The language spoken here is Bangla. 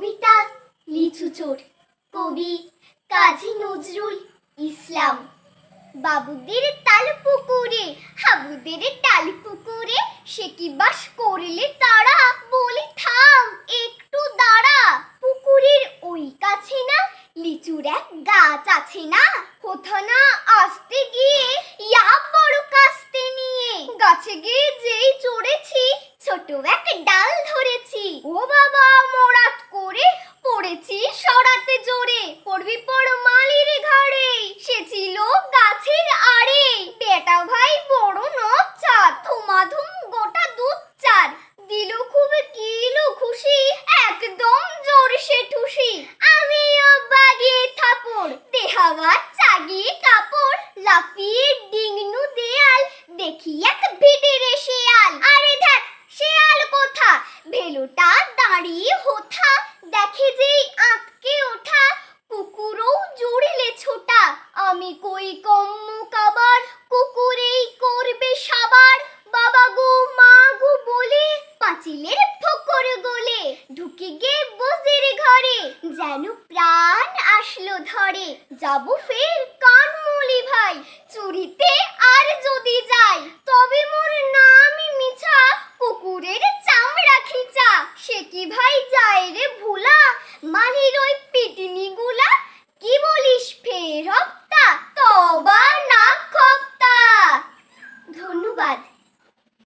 কবিতা লিচু চোর, কবি কাজী নজরুল ইসলাম। বাবুদের তাল পুকুরে, হাবুদের টাল পুকুরে, সে কি বাস করলে তারা? বলি, থাম, একটু দাঁড়া। পুকুরের ওই কাছে না, লিচুর এক গাছ আছে না। কোথা না আসতে গিয়ে, ইয়া বড় কাস্তে নিয়ে। গাছে গিয়ে যেই চড়েছি, ছোট এক ডাল ধরেছি। ও বাবা মোরাত দেহাওয়া চাগিয়ে কাপড়, লাফিয়ে ডিংনু দেয়াল, দেখি এক ভিড়েরে শেয়াল। আরে ধ্যাত শেয়াল কোথা? ভেলুটা দাঁড়িয়ে হোথা, দেখে যেই আঁতকে ওঠা, কুকুরও জুড়িলে ছোটা। আমি কই কম্মু কাবার, কুকুরেই করবে সাবার। বাবা গো, মা গো বলে, পাঁচিলের ফকর গলে, ঢুকে গে বসের ঘরে। যেন প্রাণ আসলো যাব ফের কানমুলি ভাই। চুরিতে আর যদি যাই, তবে মোর নামই মিছা, কুকুরের চামড়া খিচা। সে কি ভাই যায় রে ভুলা?